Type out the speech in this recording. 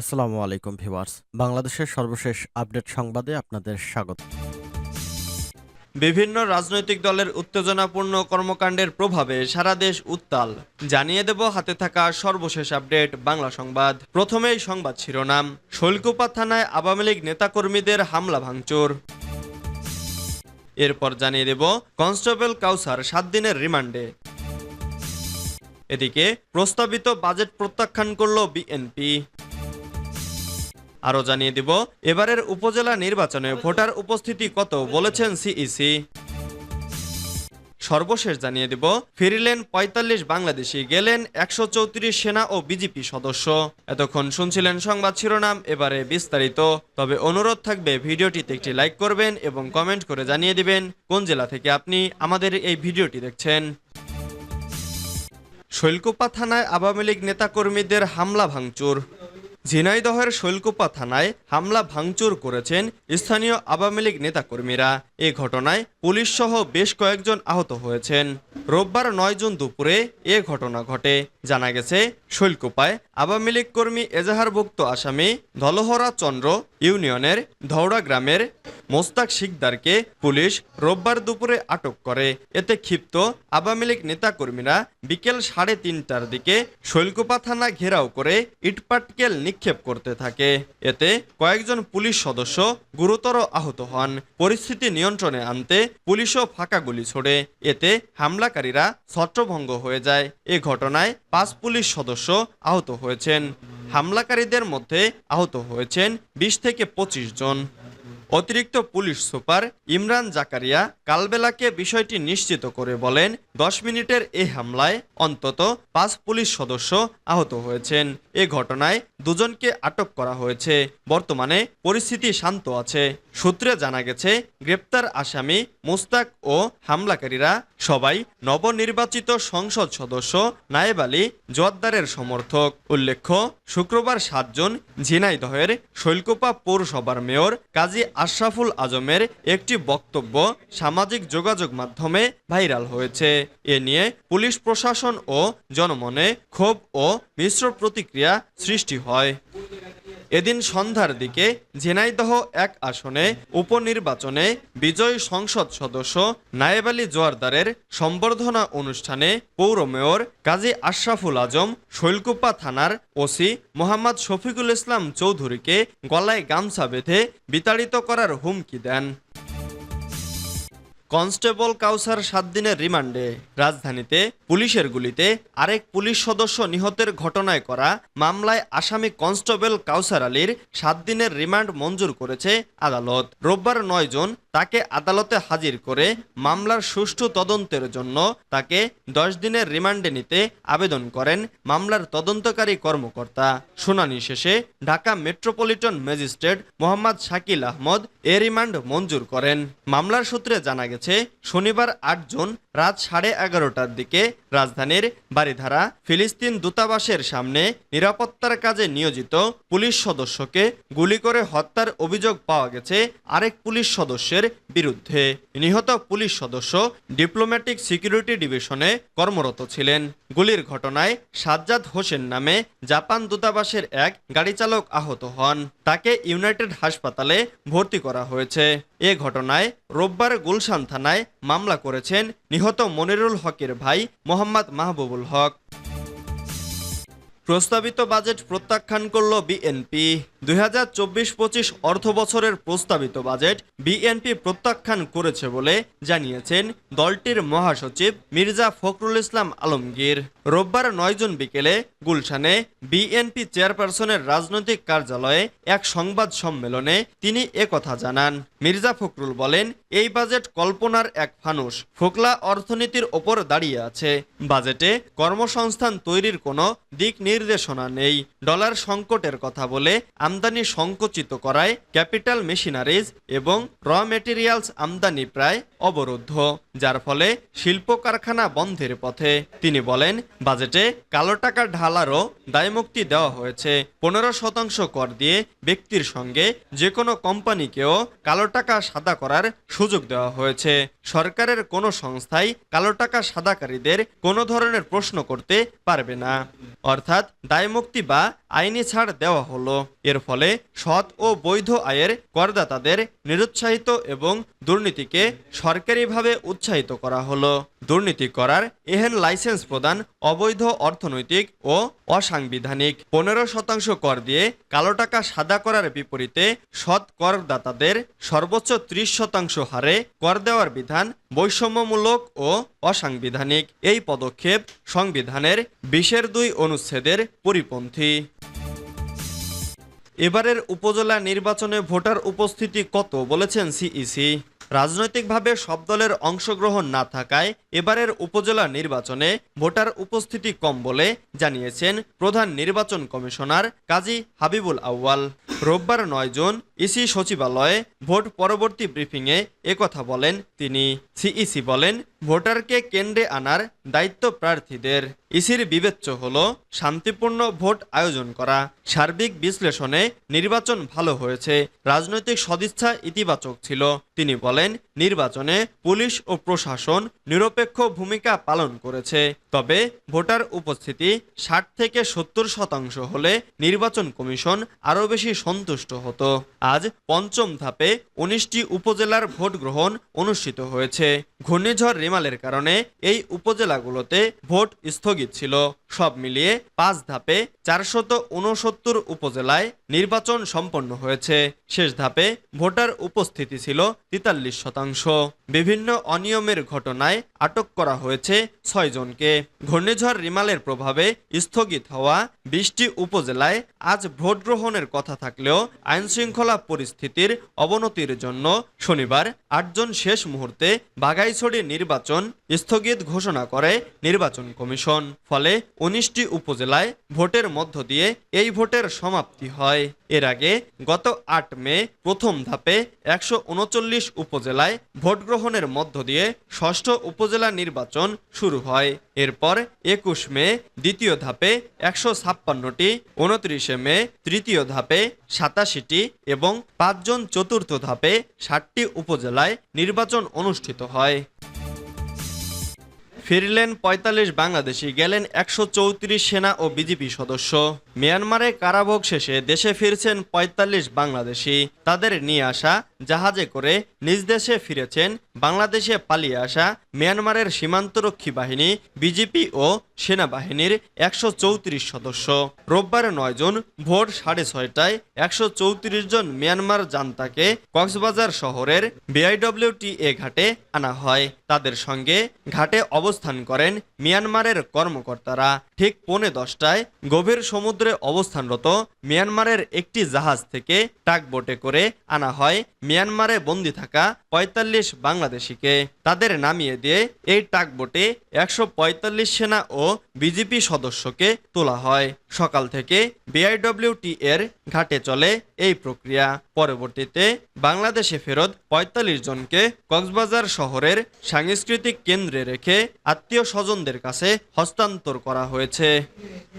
আসসালামু আলাইকুম ভিউয়ার্স। বাংলাদেশের সর্বশেষ আপডেট সংবাদে আপনাদের স্বাগত। বিভিন্ন রাজনৈতিক দলের উত্তেজনাপূর্ণ কর্মকাণ্ডের প্রভাবে সারা দেশ উত্তাল। জানিয়ে দেব হাতে থাকা সর্বশেষ আপডেট বাংলা সংবাদ। প্রথমেই সংবাদ শিরোনাম, শৈলকুপা থানায় আওয়ামী লীগ নেতাকর্মীদের হামলা ভাঙচুর। এরপর জানিয়ে দেব কনস্টেবল কাউসার সাত দিনের রিমান্ডে। এদিকে প্রস্তাবিত বাজেট প্রত্যাখ্যান করল বিএনপি। আরও জানিয়ে দিব, এবারের উপজেলা নির্বাচনে ভোটার উপস্থিতি কত বলেছেন সিইসি সর্বশেষ জানিয়ে দিব, ফিরিলেন ৪৫ বাংলাদেশি, গেলেন একশো চৌত্রিশ সেনা ও বিজেপি সদস্য। এতক্ষণ শুনছিলেন সংবাদ শিরোনাম, এবারে বিস্তারিত। তবে অনুরোধ থাকবে, ভিডিওটিতে একটি লাইক করবেন এবং কমেন্ট করে জানিয়ে দিবেন কোন জেলা থেকে আপনি আমাদের এই ভিডিওটি দেখছেন। শৈলকুপা থানায় আওয়ামী লীগ নেতাকর্মীদের হামলা ভাঙচুর। ঝিনাইদহের শৈলকোপা থানায় হামলা ভাঙচুর করেছেন স্থানীয় আওয়ামী লীগ নেতাকর্মীরা। এ ঘটনায় পুলিশ সহ বেশ কয়েকজন আহত হয়েছেন। রোববার নয় জুন দুপুরে এ ঘটনা ঘটে। জানা গেছে, শৈলকোপায় আওয়ামী লীগ কর্মী এজাহারভুক্ত আসামি ধলহরা চন্দ্র ইউনিয়নের ধৌড়া গ্রামের মোস্তাক শিকদারকে পুলিশ রোববার দুপুরে আটক করে। এতে ক্ষিপ্ত আওয়ামী লীগ নেতাকর্মীরা বিকেল সাড়ে তিনটার দিকে শৈলকুপা থানা ঘেরাও করে ইটপাটকেল নিক্ষেপ করতে থাকে। এতে কয়েকজন পুলিশ সদস্য গুরুতর আহত হন। পরিস্থিতি নিয়ন্ত্রণে আনতে পুলিশও ফাঁকা গুলি ছোড়ে। এতে হামলাকারীরা ছত্রভঙ্গ হয়ে যায়। এ ঘটনায় পাঁচ পুলিশ সদস্য আহত হয়েছেন। হামলাকারীদের মধ্যে আহত হয়েছেন বিশ থেকে পঁচিশ জন। অতিরিক্ত পুলিশ সুপার ইমরান জাকারিয়া কালবেলাকে বিষয়টি নিশ্চিত করে বলেন, দশ মিনিটের এ হামলায় অন্তত পাঁচ পুলিশ সদস্য আহত হয়েছেন। এ ঘটনায় দুজনকে আটক করা হয়েছে। বর্তমানে পরিস্থিতি শান্ত আছে। সূত্রে জানা গেছে, গ্রেপ্তার আসামি মুস্তাক ও হামলাকারীরা সবাই নবনির্বাচিত সংসদ সদস্য নায়েব আলী জোয়াদ্দারের সমর্থক। উল্লেখ্য, শুক্রবার সাতজন ঝিনাইদহের শৈলকোপা পৌরসভার মেয়র কাজী আশরাফুল আজমের একটি বক্তব্য সামাজিক যোগাযোগ মাধ্যমে ভাইরাল হয়েছে। এ নিয়ে পুলিশ প্রশাসন ও জনমনে ক্ষোভ ও মিশ্র প্রতিক্রিয়া সৃষ্টি হয়। এদিন সন্ধ্যার দিকে ঝিনাইদহ এক আসনে উপনির্বাচনে বিজয়ী সংসদ সদস্য নায়েব আলী জোয়ারদারের সম্বর্ধনা অনুষ্ঠানে পৌর মেয়র কাজী আশরাফুল আজম, শৈলকুপা থানার ওসি মোহাম্মদ শফিকুল ইসলাম চৌধুরীকে গলায় গামছা বেঁধে বিতাড়িত করার হুমকি দেন। কনস্টেবল কাউসার সাত দিনের রিমান্ডে। রাজধানীতে, পুলিশের গুলিতে আরেক পুলিশ সদস্য নিহতের ঘটনায় করা মামলায় আসামি কনস্টেবল কাউসার আলীর সাত দিনের রিমান্ড মঞ্জুর করেছে আদালত। রোববার নয় জন তাকে আদালতে হাজির করে মামলার সুষ্ঠু তদন্তের জন্য তাকে দশ দিনের রিমান্ডে নিতে আবেদন করেন মামলার তদন্তকারী কর্মকর্তা। শুনানি শেষে ঢাকা মেট্রোপলিটন ম্যাজিস্ট্রেট মোহাম্মদ শাকিল আহমদ এ রিমান্ড মঞ্জুর করেন। মামলার সূত্রে জানা গেছে, শনিবার আট জুন রাত সাড়ে এগারোটার দিকে রাজধানীর বাড়িধারা ফিলিস্তিন দূতাবাসের সামনে নিরাপত্তার কাজে নিয়োজিত পুলিশ সদস্যকে গুলি করে হত্যার অভিযোগ পাওয়া গেছে আরেক পুলিশ সদস্যের বিরুদ্ধে নিহত পুলিশ সদস্য ডিপ্লোম্যাটিক সিকিউরিটি ডিভিশনে কর্মরত ছিলেন। গুলির ঘটনায় সাজ্জাদ হোসেন নামে জাপান দূতাবাসের এক গাড়ি চালক আহত হন। তাকে ইউনাইটেড হাসপাতালে ভর্তি করা হয়েছে। এ ঘটনায় রোববার গুলশান থানায় মামলা করেছেন নিহত মনিরুল হকের ভাই মোহাম্মদ মাহবুবুল হক। প্রস্তাবিত বাজেট প্রত্যাখ্যান করল বিএনপি। দুই হাজার চব্বিশ পঁচিশ অর্থ বছরের প্রস্তাবিত বাজেট বিএনপি প্রত্যাখ্যান করেছে বলে জানিয়েছেন দলটির মহাসচিব মির্জা ফখরুল ইসলাম আলমগীর। রোববার নয় জুন বিকেলে গুলশানে বিএনপি চেয়ারপারসনের রাজনৈতিক কার্যালয়ে এক সংবাদ সম্মেলনে তিনি একথা জানান। মির্জা ফখরুল বলেন, এই বাজেট কল্পনার এক ফানুস ফোকলা অর্থনীতির ওপর দাঁড়িয়ে আছে। বাজেটে কর্মসংস্থান তৈরির কোনো দিক নির্দেশনা নেই। ডলার সংকটের কথা বলে আমদানি সংকুচিত করায় ক্যাপিটাল মেশিনারিজ এবং র মেটেরিয়ালস আমদানি প্রায় অবরুদ্ধ, যার ফলে শিল্প কারখানা বন্ধের পথে। তিনি বলেন, বাজেটে কালো টাকা ঢালারও দায়মুক্তি দেওয়া হয়েছে। পনেরো শতাংশ কর দিয়ে ব্যক্তির সঙ্গে যে কোনো কোম্পানিকেও কালো টাকা সাদা করার সুযোগ দেওয়া হয়েছে। সরকারের কোনো সংস্থাই কালো টাকা সাদাকারীদের কোনো ধরনের প্রশ্ন করতে পারবে না। অর্থাৎ দায়মুক্তি বা আইনি ছাড় দেওয়া হলো। এর ফলে সৎ ও বৈধ আয়ের করদাতাদের নিরুৎসাহিত এবং দুর্নীতিকে সরকারিভাবে উৎসাহিত করা হলো। দুর্নীতি করার এহেন লাইসেন্স প্রদান অবৈধ অর্থনৈতিক ও অসাংবিধানিক পনেরো শতাংশ কর দিয়ে কালো টাকা সাদা করার বিপরীতে সৎ করদাতাদের সর্বোচ্চ ত্রিশ শতাংশ হারে কর দেওয়ার বিধান বৈষম্যমূলক ও অসাংবিধানিক। এই পদক্ষেপ সংবিধানের বিশের দুই অনুচ্ছেদের পরিপন্থী। এবারের উপজেলা নির্বাচনে ভোটার উপস্থিতি কত বলেছেন সিইসি। রাজনৈতিকভাবে সব দলের অংশগ্রহণ না থাকায় এবারের উপজেলা নির্বাচনে ভোটার উপস্থিতি কম বলে জানিয়েছেন প্রধান নির্বাচন কমিশনার কাজী হাবিবুল আউয়াল। রোববার নয় জুন ইসি সচিবালয়ে ভোট পরবর্তী ব্রিফিংয়ে একথা বলেন তিনি। সিইসি বলেন, ভোটারকে কেন্দ্রে আনার দায়িত্ব প্রার্থীদের ইসির বিবেচ্য হল শান্তিপূর্ণ ভোট আয়োজন করা। সার্বিক বিশ্লেষণে নির্বাচন ভালো হয়েছে, রাজনৈতিক সদিচ্ছা ইতিবাচক ছিল, তিনি বলেন নির্বাচনে পুলিশ ও প্রশাসন নিরপেক্ষ ভূমিকা পালন করেছে। তবে ভোটার উপস্থিতি ষাট থেকে সত্তর শতাংশ হলে নির্বাচন কমিশন আরও বেশি সন্তুষ্ট হতো। আজ পঞ্চম ধাপে উনিশটি উপজেলার ভোট গ্রহণ অনুষ্ঠিত হয়েছে। ঘূর্ণিঝড় রেমালের কারণে এই উপজেলাগুলোতে ভোট স্থগিত ছিল। সব মিলিয়ে পাঁচ ধাপে চারশত উনসত্তর উপজেলায় নির্বাচন সম্পন্ন হয়েছে। শেষ ধাপে ভোটার উপস্থিতি ছিল তেতাল্লিশ শতাংশ। 他们说 বিভিন্ন অনিয়মের ঘটনায় আটক করা হয়েছে ছয় জনকে। ঘূর্ণিঝড় রিমালের প্রভাবে স্থগিত হওয়া বিশটি উপজেলায় আজ ভোট গ্রহণের কথা থাকলেও আইনশৃঙ্খলা পরিস্থিতির অবনতির জন্য শনিবার আটজন শেষ মুহূর্তে বাগাইছড়ি নির্বাচন স্থগিত ঘোষণা করে নির্বাচন কমিশন। ফলে উনিশটি উপজেলায় ভোটের মধ্য দিয়ে এই ভোটের সমাপ্তি হয়। এর আগে গত আট মে প্রথম ধাপে একশো উনচল্লিশ উপজেলায় ভোট গ্রহণের মধ্য দিয়ে ষষ্ঠ উপজেলা নির্বাচন শুরু হয়। এরপর একুশ মে, দ্বিতীয় ধাপে একশো ছাপ্পান্নটি, উনত্রিশে মে, তৃতীয় ধাপে সাতাশিটি এবং পাঁচজন চতুর্থ ধাপে ষাটটি উপজেলায় নির্বাচন অনুষ্ঠিত হয়। ফিরলেন পঁয়তাল্লিশ বাংলাদেশি, গেলেন একশো চৌত্রিশ সেনা ও বিজেপি সদস্য। মিয়ানমারে কারাভোগ শেষে দেশে ফিরছেন পঁয়তাল্লিশ বাংলাদেশি। তাদের নিয়ে আসা জাহাজে করে নিজ দেশে ফিরেছেন বাংলাদেশে পালিয়ে আসা মিয়ানমারের সীমান্তরক্ষী বাহিনী, বিজেপি ও সেনাবাহিনীর একশো চৌত্রিশ সদস্য। রোববার নয় জুন ভোর সাড়ে ছয়টায় একশো চৌত্রিশ জন মিয়ানমার জান্তাকে কক্সবাজার শহরের বিআইডব্লিউটিএ ঘাটে আনা হয়। তাদের সঙ্গে ঘাটে অবস্থান করেন মিয়ানমারের কর্মকর্তারা। ঠিক পৌনে দশটায় গভীর সমুদ্রে অবস্থানরত মিয়ানমারের একটি জাহাজ থেকে টাকবোটে করে আনা হয়। মিয়ানমারে বন্দি থাকা পঁয়তাল্লিশ বাংলাদেশিকে তাদের নামিয়ে দিয়ে এই টাকবোটে একশো পঁয়তাল্লিশ সেনা ও বিজেপি সদস্যকে তোলা হয়। সকাল থেকে বিআইডব্লিউটি এর ঘাটে চলে এই প্রক্রিয়া। পরবর্তীতে বাংলাদেশে ফেরত পঁয়তাল্লিশ জনকে কক্সবাজার শহরের সাংস্কৃতিক কেন্দ্রে রেখে আত্মীয় স্বজনদের কাছে হস্তান্তর করা হয়েছে।